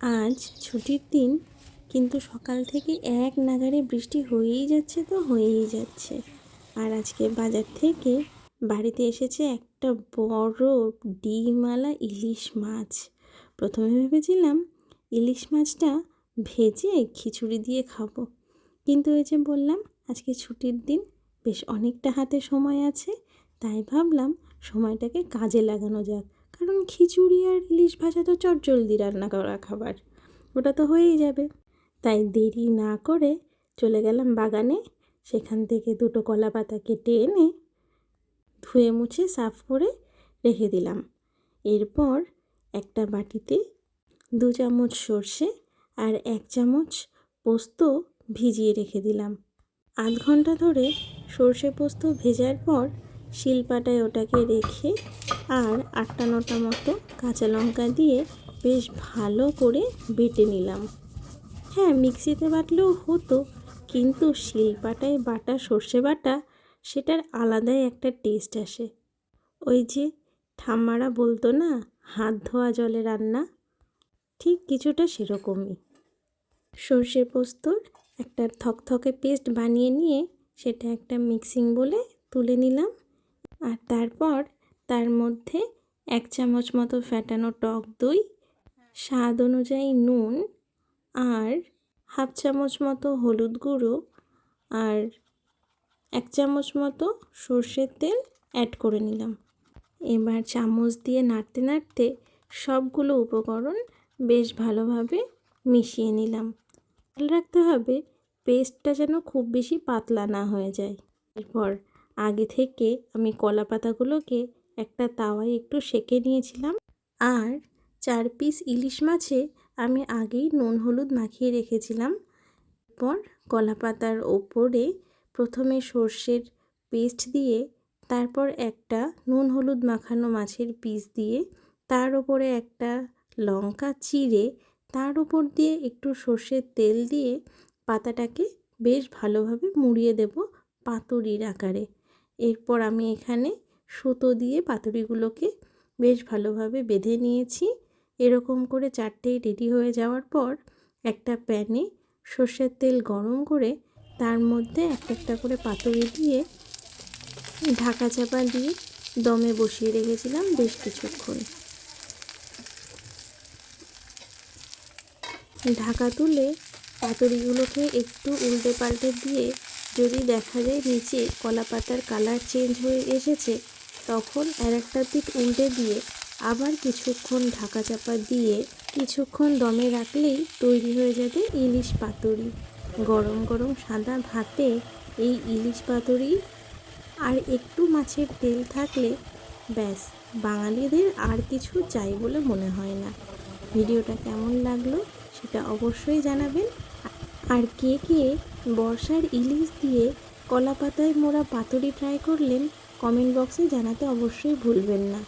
আজ ছুটির দিন, কিন্তু সকাল থেকে এক নাগাড়ে বৃষ্টি হয়েই যাচ্ছে তো হয়েই যাচ্ছে। আর আজকে বাজার থেকে বাড়িতে এসেছে একটা বড় ডিমওয়ালা ইলিশ মাছ। প্রথমে ভেবেছিলাম ইলিশ মাছটা ভেজে খিচুড়ি দিয়ে খাব, কিন্তু ওই যে বললাম, আজকে ছুটির দিন, বেশ অনেকটা হাতে সময় আছে, তাই ভাবলাম সময়টাকে কাজে লাগানো যাক। কারণ খিচুড়ি আর ইলিশ ভাজা তো চটজলদি রান্না করা খাবার। ওটা তো হয়েই যাবে। তাই দেরি না করে চলে গেলাম বাগানে। সেখান থেকে দুটো কলা পাতা কেটে এনে ধুয়ে মুছে সাফ করে রেখে দিলাম। এরপর একটা বাটিতে দু চামচ সর্ষে আর এক চামচ পোস্ত ভিজিয়ে রেখে দিলাম। আধ ঘণ্টা ধরে সর্ষে পোস্ত ভেজার পর শিলপাটায় ওটাকে রেখে আর আটটা নটা মতো কাঁচা লঙ্কা দিয়ে বেশ ভালো করে বেটে নিলাম। হ্যাঁ মিক্সিতে বাটলেও হতো, কিন্তু শিলপাটায় বাটা সর্ষে বাটা, সেটার আলাদাই একটা টেস্ট আসে। ওই যে ঠাম্মারা বলতো না, হাত ধোয়া জলে রান্না, ঠিক কিছুটা সেরকমই। সর্ষে পোস্তর একটা থকথকে পেস্ট বানিয়ে নিয়ে সেটা একটা মিক্সিং বলে তুলে নিলাম। আর তারপর তার মধ্যে এক চামচ মতো ফ্যাটানো টক দই, স্বাদ অনুযায়ী নুন আর হাফ চামচ মতো হলুদ গুঁড়ো আর এক চামচ মতো সর্ষের তেল অ্যাড করে নিলাম। এবার চামচ দিয়ে নাড়তে নাড়তে সবগুলো উপকরণ বেশ ভালোভাবে মিশিয়ে নিলাম। খেয়াল রাখতে হবে পেস্টটা যেন খুব বেশি পাতলা না হয়ে যায়। এরপর আগে থেকে আমি কলা পাতাগুলোকে একটা তাওয়ায় একটু সেকে নিয়েছিলাম। আর চার পিস ইলিশ মাছে আমি আগেই নুন হলুদ মাখিয়ে রেখেছিলাম। এরপর কলা পাতার ওপরে প্রথমে সর্ষের পেস্ট দিয়ে, তারপর একটা নুন হলুদ মাখানো মাছের পিস দিয়ে, তার ওপরে একটা লঙ্কা চিড়ে, তার উপর দিয়ে একটু সর্ষের তেল দিয়ে পাতাটাকে বেশ ভালোভাবে মুড়িয়ে দেব পাতুরির আকারে। এরপর আমি এখানে সুতো দিয়ে পাতুরিগুলোকে বেশ ভালোভাবে বেঁধে নিয়েছি। এরকম করে চারটেই রেডি হয়ে যাওয়ার পর একটা প্যানে সর্ষের তেল গরম করে তার মধ্যে একটা একটা করে পাতুরি দিয়ে ঢাকা চাপা দিয়ে দমে বসিয়ে রেখেছিলাম বেশ কিছুক্ষণ। ঢাকা তুলে পাতুরিগুলোকে একটু উল্টে পাল্টে দিয়ে যদি দেখা যায় নিচে কলা পাতার কালার চেঞ্জ হয়ে এসেছে, তখন আর একটা পিঠ উল্টে দিয়ে আবার কিছুক্ষণ ঢাকা চাপা দিয়ে কিছুক্ষণ দমে রাখলেই তৈরি হয়ে যাবে ইলিশ পাতুরি। গরম গরম সাদা ভাতে এই ইলিশ পাতুরি আর একটু মাছের তেল থাকলে ব্যাস, বাঙালিদের আর কিছু চাই বলে মনে হয় না। ভিডিওটা কেমন লাগল সেটা অবশ্যই জানাবেন। আর কে কে বর্ষার ইলিশ দিয়ে কলা পাতায় মোড়া পাতুরি ট্রাই করলেন কমেন্ট বক্সে জানাতে অবশ্যই ভুলবেন না।